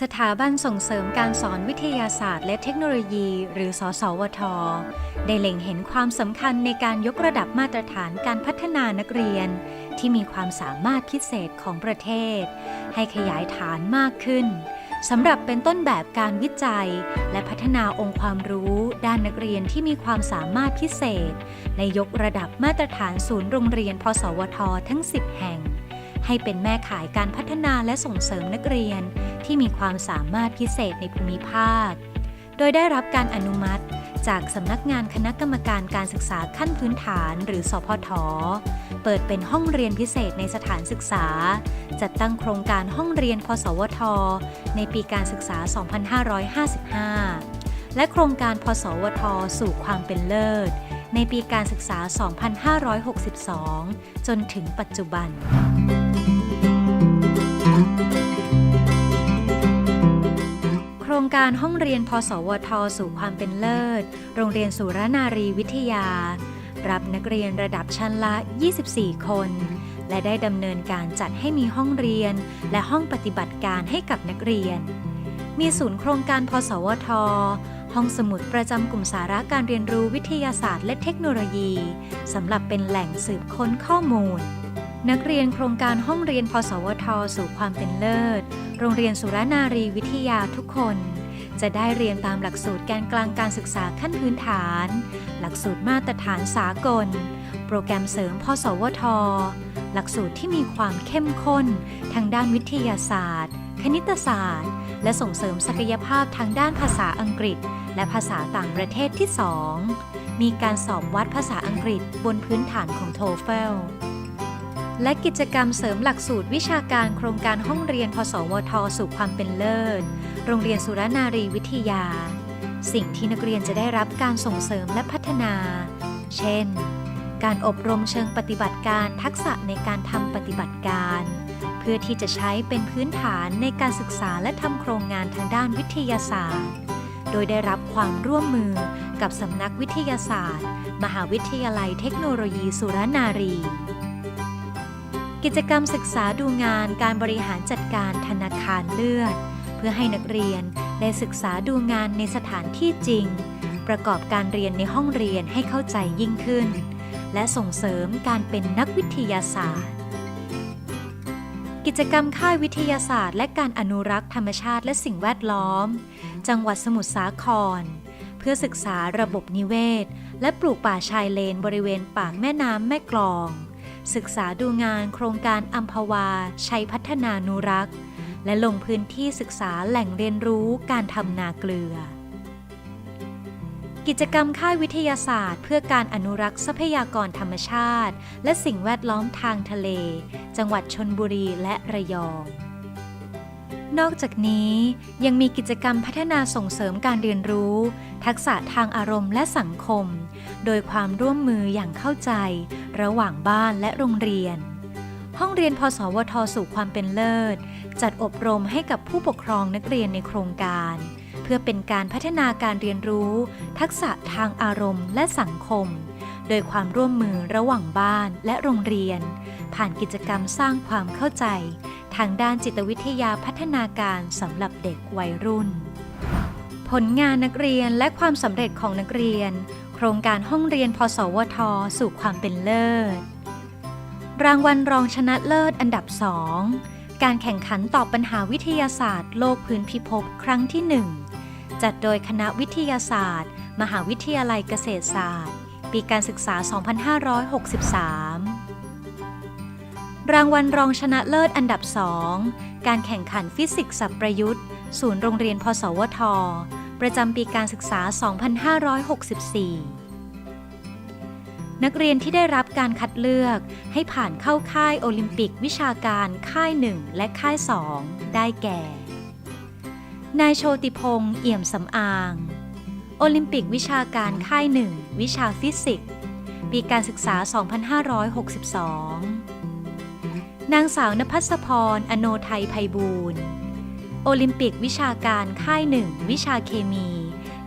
สถาบันส่งเสริมการสอนวิทยาศาสตร์และเทคโนโลยี หรือ สสวท ได้เล็งเห็นความสำคัญในการยกระดับมาตรฐานการพัฒนานักเรียน ที่มีความสามารถพิเศษของประเทศ ให้ขยายฐานมากขึ้นสำหรับเป็นต้นแบบการวิจัย และพัฒนาองค์ความรู้ ด้านนักเรียนที่มีความสามารถพิเศษ ในยกระดับมาตรฐานศูนย์โรงเรียน พสวท ทั้ง 10 แห่ง ให้เป็นแม่ขายการพัฒนาและส่งเสริมนักเรียน ที่มีความสามารถพิเศษในภูมิภาค โดยได้รับการอนุมัติ จากสำนักงานคณะกรรมการการศึกษาขั้นพื้นฐานหรือสพท เปิดเป็นห้องเรียนพิเศษในสถานศึกษา จัดตั้งโครงการห้องเรียนพสวท ในปีการศึกษา 2555 และโครงการพสวท สู่ความเป็นเลิศในปีการศึกษา 2562 จนถึงปัจจุบัน การห้องเรียนพสวท สู่ความเป็นเลิศ โรงเรียนสุรนารีวิทยา รับนักเรียนระดับชั้นละ 24 คน และได้ดำเนินการจัดให้มีห้องเรียน และห้องปฏิบัติการให้กับนักเรียน มีศูนย์โครงการพสวท ห้องสมุดประจำกลุ่มสาระการเรียนรู้วิทยาศาสตร์และเทคโนโลยีสำหรับเป็นแหล่งสืบค้นข้อมูลนักเรียนโครงการห้องเรียนพสวท สู่ความเป็นเลิศ โรงเรียนสุรนารีวิทยาทุกคน จะได้เรียนตามหลักสูตรแกนกลางการศึกษาขั้นพื้นฐาน หลักสูตรมาตรฐานสากล โปรแกรมเสริมพสวท หลักสูตรที่มีความเข้มข้น ทางด้านวิทยาศาสตร์ คณิตศาสตร์ และส่งเสริมศักยภาพทางด้านภาษาอังกฤษ และภาษาต่างประเทศที่ 2 มีการสอบวัดภาษาอังกฤษบนพื้นฐานของ TOEFL และกิจกรรมเสริมหลักสูตรวิชาการโครงการห้องเรียนพสวท สู่ความเป็นเลิศ โรงเรียนสุรนารีวิทยา สิ่งที่นักเรียนจะได้รับการส่งเสริมและพัฒนา เช่น การอบรมเชิงปฏิบัติการทักษะในการทำปฏิบัติการ เพื่อที่จะใช้เป็นพื้นฐานในการศึกษาและทำโครงงานทางด้านวิทยาศาสตร์ โดยได้รับความร่วมมือกับสำนักวิทยาศาสตร์ มหาวิทยาลัยเทคโนโลยีสุรนารีกิจกรรมศึกษาดูงานการบริหารจัดการธนาคารเลือด พื่อให้นักเรียนได้ศึกษาดูงานในสถานที่จริง ประกอบการเรียนในห้องเรียนให้เข้าใจยิ่งขึ้น และส่งเสริมการเป็นนักวิทยาศาสตร์ กิจกรรมค่ายวิทยาศาสตร์ และการอนุรักษ์ธรรมชาติและสิ่งแวดล้อม จังหวัดสมุทรสาคร เพื่อศึกษาระบบนิเวศ และปลูกป่าชายเลนบริเวณปากแม่น้ำแม่กลอง ศึกษาดูงานโครงการอัมพวา ชัยพัฒนานุรักษ์ และลงพื้นที่ศึกษาแหล่งเรียนรู้การทำนาเกลือ กิจกรรมค่ายวิทยาศาสตร์ เพื่อการอนุรักษ์ทรัพยากรธรรมชาติ และสิ่งแวดล้อมทางทะเล จังหวัดชนบุรีและระยองนอกจากนี้ยังมีกิจกรรมพัฒนาส่งเสริมการเรียนรู้ ทักษะทางอารมณ์และสังคม โดยความร่วมมืออย่างเข้าใจ ระหว่างบ้านและโรงเรียน ห้องเรียนพสวทสู่ความเป็นเลิศ จัดอบรมให้กับผู้ปกครองนักเรียนในโครงการ เพื่อเป็นการพัฒนาการเรียนรู้ ทักษะทางอารมณ์และสังคม โดยความร่วมมือระหว่างบ้านและโรงเรียน ผ่านกิจกรรมสร้างความเข้าใจ ทางด้านจิตวิทยาพัฒนาการสำหรับเด็กวัยรุ่น ผลงานนักเรียนและความสำเร็จของนักเรียน โครงการห้องเรียนพสวท สู่ความเป็นเลิศ รางวัลรองชนะเลิศอันดับ2การแข่งขันตอบปัญหาวิทยาศาสตร์โลกพื้นพิภพครั้งที่ 1 จัดโดยคณะวิทยาศาสตร์ มหาวิทยาลัยเกษตรศาสตร์ ปีการศึกษา 2563 รางวัลรองชนะเลิศอันดับ2การแข่งขันฟิสิกส์สับประยุทธ์ ศูนย์โรงเรียนพสวท ประจำปีการศึกษา 2564 นักเรียนที่ได้รับการคัดเลือกให้ผ่านเข้าค่ายโอลิมปิกวิชาการค่าย 1 และค่าย 2 ได้แก่ นายโชติพงษ์เอี่ยมสำอาง โอลิมปิกวิชาการค่าย 1 วิชาฟิสิกส์ ปีการศึกษา 2562 นางสาวนภัสพร อโนไทยไพบูรณ์โอลิมปิกวิชาการค่าย 1 วิชาเคมี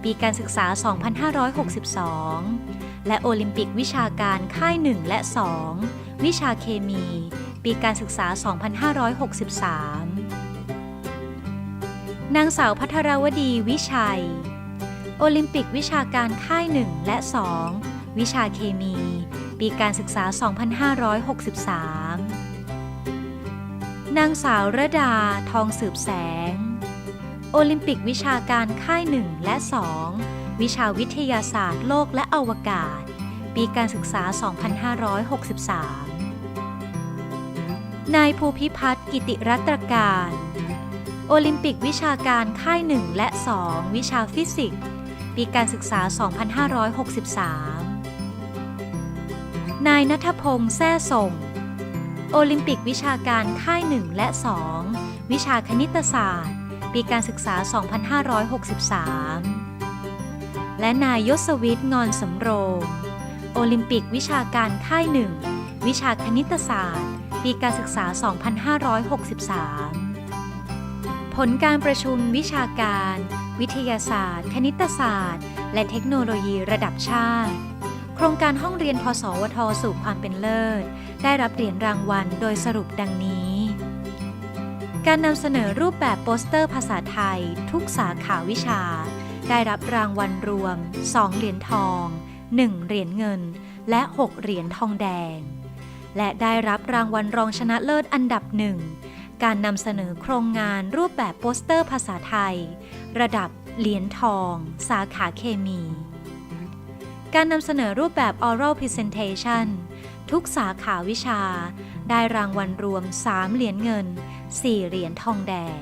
ปีการศึกษา 2562 และโอลิมปิกวิชาการค่าย 1 และ 2 วิชาเคมี ปีการศึกษา 2563 นางสาวพัทรวดีวิชัย โอลิมปิกวิชาการค่าย 1 และ 2 วิชาเคมี ปีการศึกษา 2563 นางสาวระดาทองสืบแสง โอลิมปิกวิชาการค่าย 1 และ 2 วิชาวิทยาศาสตร์โลกและอวกาศ ปีการศึกษา 2563 นายภูพิพัฒน์กิติรัตรการ โอลิมปิกวิชาการค่าย 1 และ 2 วิชาฟิสิกส์ ปีการศึกษา 2563 นายนัทพงษ์แซ่ส่ง โอลิมปิกวิชาการค่าย 1 และ 2 วิชาคณิตศาสตร์ ปีการศึกษา 2563 และนายยศวิทย์งอนสำโรง โอลิมปิกวิชาการค่าย1วิชาคณิตศาสตร์ ปีการศึกษา 2563 ผลการประชุมวิชาการ วิทยาศาสตร์ คณิตศาสตร์ และเทคโนโลยีระดับชาติ โครงการห้องเรียนพสวทสู่ความเป็นเลิศ ได้รับเหรียญรางวัลโดยสรุปดังนี้ การนำเสนอรูปแบบโปสเตอร์ภาษาไทย ทุกสาขาวิชา ได้รับรางวัลรวม 2 เหรียญทอง 1 เหรียญเงิน และ 6 เหรียญทองแดง และได้รับรางวัลรองชนะเลิศอันดับหนึ่ง การนำเสนอโครงงานรูปแบบโปสเตอร์ภาษาไทย ระดับเหรียญทอง สาขาเคมี การนำเสนอรูปแบบ oral presentation ทุกสาขาวิชา ได้รางวัลรวม 3 เหรียญเงิน 4 เหรียญทองแดง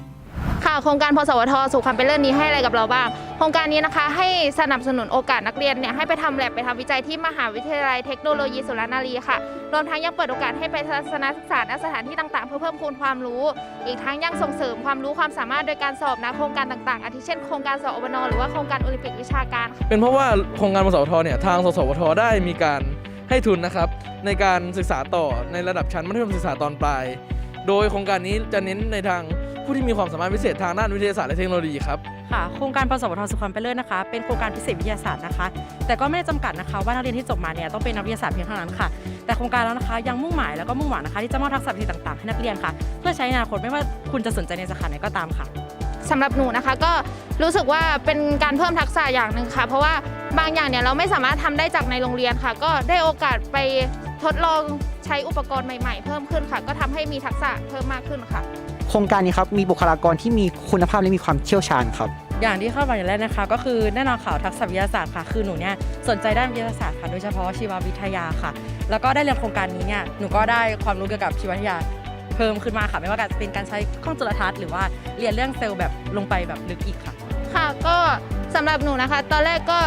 ค่ะโครงการพสวทสู่ความเป็นเลิศนี้ให้อะไรกับเราบ้าง โครงการนี้นะคะให้สนับสนุนโอกาสนักเรียนเนี่ยให้ไปทำแลบไปทำวิจัยที่มหาวิทยาลัยเทคโนโลยีสุรนารีค่ะ รวมทั้งยังเปิดโอกาสให้ไปทัศนศึกษาณสถานที่ต่างๆ เพื่อเพิ่มพูนความรู้ อีกทั้งยังส่งเสริมความรู้ความสามารถโดยการสอบนะโครงการต่างๆอาทิเช่นโครงการสอบอบนหรือว่าโครงการโอลิมปิกวิชาการค่ะเป็นเพราะว่าโครงการมสวทเนี่ยทางสสวทได้มีการให้ทุนนะครับในการศึกษาต่อในระดับชั้นมัธยมศึกษาตอนปลาย โดยโครงการนี้จะเน้นในทาง ผู้ที่มีความสามารถพิเศษทางด้านวิทยาศาสตร์และเทคโนโลยีครับ ค่ะโครงการพสวทสุขความเป็นเลิศนะคะ เป็นโครงการพิเศษวิทยาศาสตร์นะคะ แต่ก็ไม่ได้จำกัดนะคะ ว่านักเรียนที่จบมาเนี่ยต้องเป็นนักวิทยาศาสตร์เพียงเท่านั้นค่ะ แต่โครงการแล้วนะคะยังมุ่งหมายแล้วก็มุ่งหวังนะคะที่จะมอบทักษะพิเศษต่างๆให้นักเรียนค่ะ เพื่อใช้ในอนาคตไม่ว่าคุณจะสนใจในสาขาไหนก็ตามค่ะสำหรับหนูนะคะก็รู้สึกว่าเป็นการเพิ่มทักษะอย่างหนึ่งค่ะ เพราะว่าบางอย่างเนี่ยเราไม่สามารถทำได้จากในโรงเรียนค่ะ ก็ได้โอกาสไปทดลองใช้อุปกรณ์ใหม่ ๆ เพิ่มขึ้นค่ะ ก็ทำให้มีทักษะเพิ่มมากขึ้นค่ะ โครงการนี้ครับมีบุคลากรที่มีคุณภาพและมีความเชี่ยวชาญครับ อย่างที่เข้ามาอย่างแรกนะคะ ก็คือแน่นอนข่าวทักษะวิทยาศาสตร์ค่ะคือหนูเนี่ยสนใจด้านวิทยาศาสตร์ค่ะโดยเฉพาะชีววิทยาค่ะ แล้วก็ได้เรียนโครงการนี้เนี่ยหนูก็ได้ความรู้เกี่ยวกับชีววิทยาเพิ่มขึ้นมาค่ะ ไม่ว่าจะเป็นการใช้กล้องจุลทรรศน์หรือว่าเรียนเรื่องเซลล์แบบลงไปแบบลึกอีกค่ะ ค่ะก็สำหรับหนูนะคะ ตอนแรกก็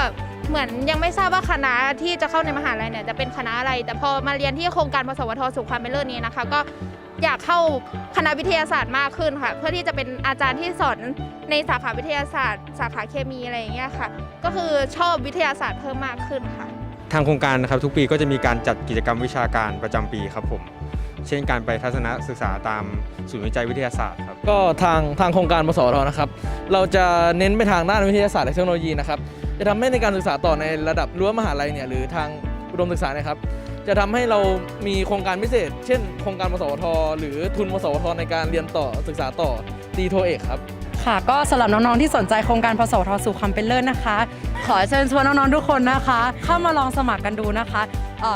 เหมือนยังไม่ทราบว่าคณะที่จะเข้าในมหาลัยเนี่ยจะเป็นคณะอะไร แต่พอมาเรียนที่โครงการพสวทสู่ความเป็นเลิศนี้นะคะ ก็ อยากเข้าคณะวิทยาศาสตร์มากขึ้นค่ะ เพื่อที่จะเป็นอาจารย์ที่สอนในสาขาวิทยาศาสตร์ สาขาเคมีอะไรอย่างเงี้ยค่ะ ก็คือชอบวิทยาศาสตร์เพิ่มมากขึ้นค่ะ ทางโครงการนะครับทุกปีก็จะมีการจัดกิจกรรมวิชาการประจำปีครับผม เช่นการไปทัศนศึกษาตามศูนย์วิจัยวิทยาศาสตร์ครับ ก็ทางทางโครงการมสวทนะครับ เราจะเน้นไปทางด้านวิทยาศาสตร์และเทคโนโลยีนะครับ จะทำให้ในการศึกษาต่อในระดับรั้วมหาลัยเนี่ยหรือทางอุดมศึกษาเนะครับ จะทำให้เรามีโครงการพิเศษ เช่น โครงการมสวท หรือทุนมสวทในการเรียนต่อศึกษาต่อตีโทเอกครับค่ะก็สำหรับน้อง ๆ ที่สนใจโครงการพสวทสู่ความเป็นเลิศนะคะ ขอเชิญชวนน้อง ๆ ทุกคนนะคะ เข้ามาลองสมัครกันดูนะคะ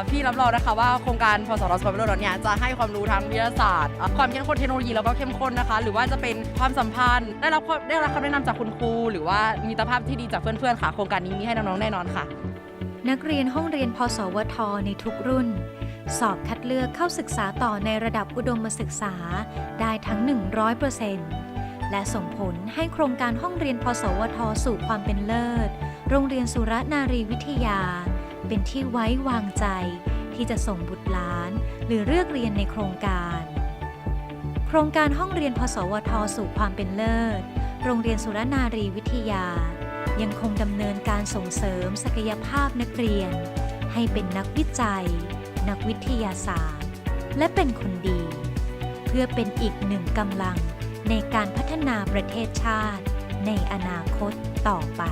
พี่รับรองนะคะว่าโครงการพสวทสู่ความเป็นเลิศเนี่ยจะให้ความรู้ทางวิทยาศาสตร์ ความเข้มข้นเทคโนโลยีแล้วก็เข้มข้นนะคะ หรือว่าจะเป็นความสัมพันธ์ ได้รับได้รับคำแนะนำจากคุณครู หรือว่ามีตภาพที่ดีจากเพื่อนๆค่ะ โครงการนี้มีให้น้องๆแน่นอนค่ะ นักเรียนห้องเรียนพสวท ในทุกรุ่น สอบคัดเลือกเข้าศึกษาต่อในระดับอุดมศึกษาได้ทั้ง 100%และส่งผลให้โครงการห้องเรียนพสวท สู่ความเป็นเลิศ โรงเรียนสุรนารีวิทยา เป็นที่ไว้วางใจ ที่จะส่งบุตรหลาน หรือเลือกเรียนในโครงการ โครงการห้องเรียนพสวท สู่ความเป็นเลิศ โรงเรียนสุรนารีวิทยา ยังคงดำเนินการส่งเสริมศักยภาพนักเรียน ให้เป็นนักวิจัย นักวิทยาศาสตร์ และเป็นคนดี เพื่อเป็นอีกหนึ่งกำลังในการพัฒนาประเทศชาติในอนาคตต่อไป